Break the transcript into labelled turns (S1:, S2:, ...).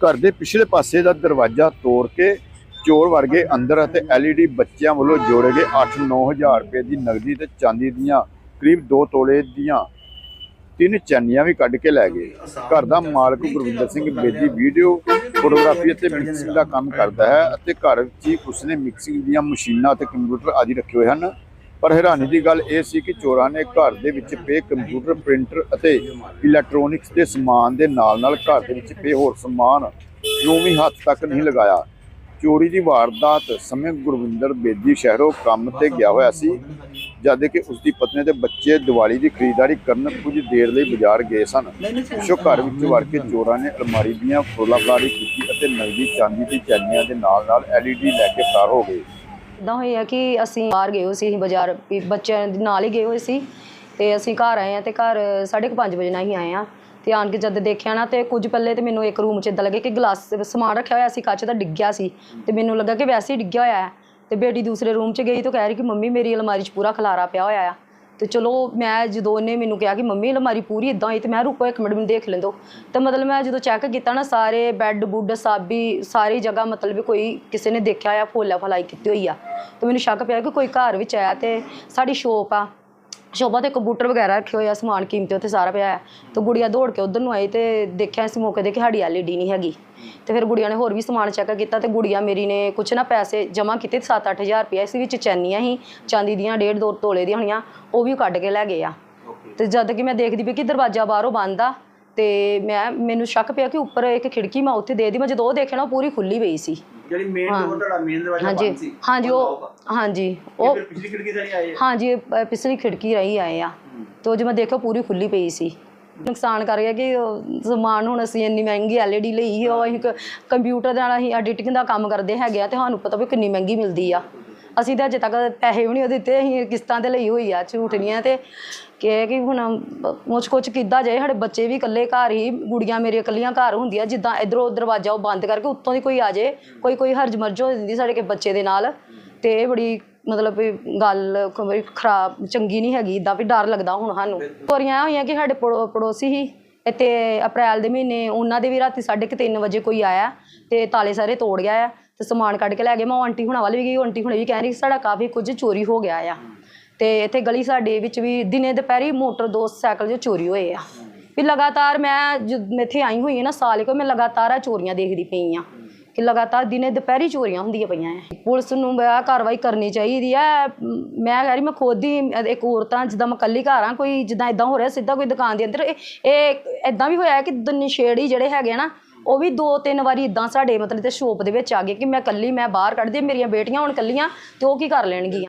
S1: ਘਰ ਦੇ ਪਿਛਲੇ ਪਾਸੇ ਦਾ ਦਰਵਾਜ਼ਾ ਤੋੜ ਕੇ ਚੋਰ ਵਰਗੇ ਅੰਦਰ ਅਤੇ LED ਬੱਚਿਆਂ ਵੱਲੋਂ ਜੋੜੇ ਗਏ 8-9000 ਰੁਪਏ ਦੀ ਨਗਦੀ ਤੇ ਚਾਂਦੀ ਦੀਆਂ ਕਰੀਬ 2 ਤੋਲੇ ਦੀਆਂ ਤਿੰਨ ਚੈਨੀਆਂ ਵੀ ਕੱਢ ਕੇ ਲੈ ਗਏ। ਘਰ ਦਾ ਮਾਲਕ ਗੁਰਵਿੰਦਰ ਸਿੰਘ ਬੇਦੀ ਵੀਡੀਓ, ਫੋਟੋਗ੍ਰਾਫੀ ਅਤੇ ਮਿਕਸਿੰਗ ਦਾ ਕੰਮ ਕਰਦਾ ਹੈ ਅਤੇ ਘਰ ਵਿੱਚ ਹੀ ਉਸਨੇ ਮਿਕਸਿੰਗ ਦੀਆਂ ਮਸ਼ੀਨਾਂ ਅਤੇ ਕੰਪਿਊਟਰ ਆਦਿ ਰੱਖੇ ਹੋਏ ਹਨ। ਪਰ ਹੈਰਾਨੀ ਦੀ ਗੱਲ ਇਹ ਸੀ ਕਿ ਚੋਰਾਂ ਨੇ ਘਰ ਦੇ ਵਿੱਚ ਪਏ ਕੰਪਿਊਟਰ, ਪ੍ਰਿੰਟਰ ਅਤੇ ਇਲੈਕਟ੍ਰੋਨਿਕਸ ਦੇ ਸਮਾਨ ਦੇ ਨਾਲ-ਨਾਲ ਘਰ ਦੇ ਵਿੱਚ ਪਏ ਹੋਰ ਸਮਾਨ ਨੂੰ ਵੀ ਹੱਥ ਤੱਕ ਨਹੀਂ ਲਗਾਇਆ। ਚੋਰੀ ਦੀ ਵਾਰਦਾਤ ਸਮੇਂ ਗੁਰਵਿੰਦਰ ਬੇਦੀ ਸ਼ਹਿਰੋਂ ਕੰਮ ਤੇ ਗਿਆ ਹੋਇਆ ਸੀ, ਜਦ ਕਿ ਉਸ ਦੀ ਪਤਨੀ ਤੇ ਬੱਚੇ ਦੀਵਾਲੀ ਦੀ ਖਰੀਦਦਾਰੀ ਕਰਨ ਕੁਝ ਦੇਰ ਲਈ ਬਾਜ਼ਾਰ ਗਏ ਸਨ। ਪਿੱਛੋਂ ਘਰ ਵਿੱਚ ਵੜ ਕੇ ਚੋਰਾਂ ਨੇ ਅਲਮਾਰੀ ਦੀਆਂ ਫਰੋਲਾਫਲਾਰੀ ਕੀਤੀ ਅਤੇ ਨਗਦੀ ਚਾਂਦੀ ਦੀ ਚੈਨੀਆਂ ਦੇ ਨਾਲ-ਨਾਲ LED ਲੈ ਕੇ ਫਰਾਰ ਹੋ ਗਏ।
S2: ਇਦਾਂ ਹੋਇਆ ਕਿ ਅਸੀਂ ਬਾਹਰ ਗਏ ਹੋਏ ਸੀ, ਅਸੀਂ ਬਾਜ਼ਾਰ, ਵੀ ਬੱਚਿਆਂ ਦੇ ਨਾਲ ਹੀ ਗਏ ਹੋਏ ਸੀ ਤੇ ਅਸੀਂ ਘਰ ਆਏ ਆ ਤੇ ਘਰ 5:30 ਵਜੇ ਨਾਲ ਹੀ ਆਏ ਆ ਤੇ ਆਣ ਕੇ ਜਦ ਦੇਖਿਆ ਨਾ ਤੇ ਕੁਝ ਪੱਲੇ ਤੇ ਮੈਨੂੰ ਇੱਕ ਰੂਮ 'ਚ ਇਦਾਂ ਲੱਗਿਆ ਕਿ ਗਲਾਸ, ਸਮਾਨ ਰੱਖਿਆ ਹੋਇਆ ਸੀ, ਕੱਚ ਦਾ ਡਿੱਗਿਆ ਸੀ ਤੇ ਮੈਨੂੰ ਲੱਗਾ ਕਿ ਵੈਸੇ ਹੀ ਡਿੱਗਿਆ ਹੋਇਆ ਹੈ ਤੇ ਬੇਟੀ ਦੂਸਰੇ ਰੂਮ 'ਚ ਗਈ ਤਾਂ ਕਹਿ ਰਹੀ ਕਿ ਮੰਮੀ ਮੇਰੀ ਅਲਮਾਰੀ 'ਚ ਪੂਰਾ ਖਲਾਰਾ ਪਿਆ ਹੋਇਆ ਆ। ਤੇ ਚਲੋ ਮੈਂ ਜਦੋਂ ਉਹਨੇ ਮੈਨੂੰ ਕਿਹਾ ਕਿ ਮੰਮੀ ਅਲਮਾਰੀ ਪੂਰੀ ਇਦਾਂ ਹੋਈ ਤੇ ਮੈਂ ਰੁਕੋ ਇੱਕ ਮਿੰਟ, ਮੈਨੂੰ ਦੇਖ ਲੈਂਦੋ। ਤਾਂ ਮਤਲਬ ਮੈਂ ਜਦੋਂ ਚੈੱਕ ਕੀਤਾ ਨਾ, ਸਾਰੇ ਬੈੱਡ ਬੁੱਡ ਸਾਬੀ, ਸਾਰੀ ਜਗ੍ਹਾ ਮਤਲਬ ਵੀ ਕੋਈ ਕਿਸੇ ਨੇ ਦੇਖਿਆ ਆ ਫੋਲਾ ਫਲਾਈ ਕੀਤੀ ਹੋਈ ਆ। ਤੇ ਮੈਨੂੰ ਸ਼ੱਕ ਪਿਆ ਕਿ ਕੋਈ ਘਰ ਵਿੱਚ ਆਇਆ ਤੇ ਸਾਡੀ ਸ਼ੋਪ ਆ। ਸ਼ੋਭਾ ਤੇ ਕੰਪਿਊਟਰ ਵਗੈਰਾ ਰੱਖੇ ਹੋਏ ਆ ਸਮਾਨ ਕੀਮਤੀ ਉੱਥੇ ਸਾਰਾ ਪਿਆ ਹੈ ਤੇ ਗੁੜੀਆ ਦੌੜ ਕੇ ਉਧਰ ਨੂੰ ਆਈ ਤੇ ਦੇਖਿਆ ਇਸ ਮੌਕੇ ਦੇ ਕਿ ਸਾਡੀ ਐਲਈਡੀ ਨਹੀਂ ਹੈਗੀ। ਤੇ ਫਿਰ ਗੁੜੀਆ ਨੇ ਹੋਰ ਵੀ ਸਮਾਨ ਚੈੱਕ ਕੀਤਾ ਤੇ ਗੁੜੀਆ ਮੇਰੀ ਨੇ ਕੁਛ ਨਾ ਪੈਸੇ ਜਮ੍ਹਾਂ ਕੀਤੇ 7-8000 ਰੁਪਏ ਇਸ ਵਿੱਚ ਚੈਨੀਆਂ ਹੀ ਚਾਂਦੀ ਦੀਆਂ ਡੇਢ ਦੋ ਤੋਲੇ ਦੀਆਂ ਹੋਣੀਆਂ ਉਹ ਵੀ ਕੱਢ ਕੇ ਲੈ ਗਏ ਆ। ਤੇ ਜਦ ਕਿ ਮੈਂ ਦੇਖਦੀ ਪਈ ਕਿ ਦਰਵਾਜ਼ਾ ਬਾਹਰੋਂ ਬੰਦ ਆ ਤੇ ਮੈਂ ਮੈਨੂੰ ਸ਼ੱਕ ਪਿਆ ਕਿ ਉੱਪਰ ਇੱਕ ਖਿੜਕੀ ਮੈਂ ਉੱਥੇ ਦੇ ਦੀ ਮੈਂ ਜਦੋਂ ਉਹ ਦੇਖਿਆ ਨਾ ਉਹ ਪੂਰੀ ਖੁੱਲੀ ਪਈ ਸੀ।
S3: ਜਿਹੜੀ ਮੇਨ ਡੋਰ ਤੁਹਾਡਾ ਮੇਨ ਦਰਵਾਜ਼ਾ
S2: ਹਾਂਜੀ।
S3: ਬੰਦ ਸੀ
S2: ਹਾਂਜੀ ਉਹ ਹਾਂਜੀ ਉਹ
S3: ਫਿਰ ਪਿਛਲੀ ਖਿੜਕੀ ਸਾਰੀ ਆਏ?
S2: ਹਾਂਜੀ ਇਹ ਪ- ਪਿਛਲੀ ਖਿੜਕੀ ਰਹੀ ਆਏ ਆ। ਤੇ ਉਹ ਜੇ ਮੈਂ ਦੇਖਿਆ ਪੂਰੀ ਖੁੱਲੀ ਪਈ ਸੀ। ਨੁਕਸਾਨ ਕਰ ਗਿਆ ਕਿ ਉਹ ਸਮਾਨ ਹੁਣ ਅਸੀਂ ਇੰਨੀ ਮਹਿੰਗੀ ਐਲਈਡੀ ਲਈ ਸੀ ਉਹ ਅਸੀਂ ਕ- ਕੰਪਿਊਟਰ ਦੇ ਨਾਲ ਅਸੀਂ ਐਡੀਟਿੰਗ ਦਾ ਕੰਮ ਕਰਦੇ ਹੈਗੇ ਆ ਤੇ ਸਾਨੂੰ ਪਤਾ ਵੀ ਕਿੰਨੀ ਮਹਿੰਗੀ ਮਿਲਦੀ ਆ। ਅਸੀਂ ਤਾਂ ਅਜੇ ਤੱਕ ਪੈਸੇ ਵੀ ਨਹੀਂ ਉਹਦੇ ਦਿੱਤੇ ਅਸੀਂ ਕਿਸ਼ਤਾਂ ਤੇ ਲਈ ਹੋਈ ਆ ਝੂਠ ਨਹੀਂ ਆ ਤੇ ਕਿ ਕਿ ਹੁਣ ਮੁੱਛ ਕੁਛ ਕਿੱਦਾਂ ਜਾਏ ਸਾਡੇ ਬੱਚੇ ਵੀ ਇਕੱਲੇ ਘਰ ਹੀ ਗੁੜੀਆਂ ਮੇਰੀਆਂ ਇਕੱਲੀਆਂ ਘਰ ਹੁੰਦੀਆਂ ਜਿੱਦਾਂ ਇਧਰੋਂ ਦਰਵਾਜ਼ਾ ਉਹ ਬੰਦ ਕਰਕੇ ਉੱਤੋਂ ਦੀ ਕੋਈ ਆ ਜਾਏ ਕੋਈ ਕੋਈ ਹਰਜ ਮਰਜ ਹੋ ਜਾਂਦੀ ਸਾਡੇ ਕੇ ਬੱਚੇ ਦੇ ਨਾਲ। ਤੇ ਇਹ ਬੜੀ ਮਤਲਬ ਵੀ ਗੱਲ ਖਰਾਬ ਚੰਗੀ ਨਹੀਂ ਹੈਗੀ ਇਦਾਂ ਵੀ ਡਰ ਲੱਗਦਾ ਹੁਣ ਸਾਨੂੰ। ਚੋਰੀਆਂ ਹੋਈਆਂ ਕਿ ਸਾਡੇ ਪੜੋ- ਪੜੋਸੀ ਹੀ ਇੱਥੇ ਅਪ੍ਰੈਲ ਦੇ ਮਹੀਨੇ, ਉਹਨਾਂ ਦੇ ਵੀ ਰਾਤੀ 3:30 ਵਜੇ ਕੋਈ ਆਇਆ ਤੇ ਤਾਲੇ ਸਾਰੇ ਤੋੜ ਗਿਆ ਆ ਤੇ ਸਮਾਨ ਕੱਢ ਕੇ ਲੈ ਗਏ। ਮੈਂ ਉਹ ਆਂਟੀ ਹੁਣਾਂ ਵੱਲ ਵੀ ਗਈ, ਉਹ ਆਂਟੀ ਹੁਣੇ ਵੀ ਕਹਿ ਰਹੀ ਸਾਡਾ ਕਾਫੀ ਕੁਝ ਚੋਰੀ ਹੋ ਗਿਆ ਆ। ਤੇ ਇੱਥੇ ਗਲੀ ਸਾਡੇ ਵਿੱਚ ਵੀ ਦਿਨੇ ਦੁਪਹਿਰੀ ਮੋਟਰ ਦੋ ਸਾਈਕਲ ਜੋ ਚੋਰੀ ਹੋਏ ਆ। ਵੀ ਲਗਾਤਾਰ ਮੈਂ ਜਦ ਇੱਥੇ ਆਈ ਹੋਈ ਹਾਂ ਨਾ ਸਾਲ ਕੋ, ਮੈਂ ਲਗਾਤਾਰ ਆ ਚੋਰੀਆਂ ਦੇਖਦੀ ਪਈ ਆ। ਕਿ ਲਗਾਤਾਰ ਦਿਨੇ ਦੁਪਹਿਰੀ ਚੋਰੀਆਂ ਹੁੰਦੀਆਂ ਪਈਆਂ ਐ। ਪੁਲਿਸ ਨੂੰ ਆ ਕਾਰਵਾਈ ਕਰਨੀ ਚਾਹੀਦੀ ਐ। ਮੈਂ ਕਹਿ ਰਹੀ ਮੈਂ ਖੁਦ ਹੀ ਇੱਕ ਔਰਤਾਂ, ਜਿੱਦਾਂ ਮੈਂ ਇਕੱਲੀ ਘਰ ਆ, ਕੋਈ ਜਿੱਦਾਂ ਇਦਾਂ ਹੋ ਰਿਹਾ, ਸਿੱਧਾ ਕੋਈ ਦੁਕਾਨ ਦੇ ਅੰਦਰ। ਇਹ ਇਹ ਇਦਾਂ ਵੀ ਹੋਇਆ ਕਿ ਨਸ਼ੇੜੀ ਜਿਹੜੇ ਹੈਗੇ ਨਾ, ਉਹ ਵੀ ਦੋ ਤਿੰਨ ਵਾਰੀ ਇਦਾਂ ਸਾਡੇ ਮਤਲਬ ਤੇ ਸ਼ੋਪ ਦੇ ਵਿੱਚ ਆ ਗਏ ਕਿ ਮੈਂ ਇਕੱਲੀ, ਮੈਂ ਬਾਹਰ ਕੱਢਦੀ ਮੇਰੀਆਂ ਬੇਟੀਆਂ ਹੁਣ ਇਕੱਲੀਆਂ ਤੇ ਉਹ ਕੀ ਕਰ ਲੈਣਗੀਆਂ।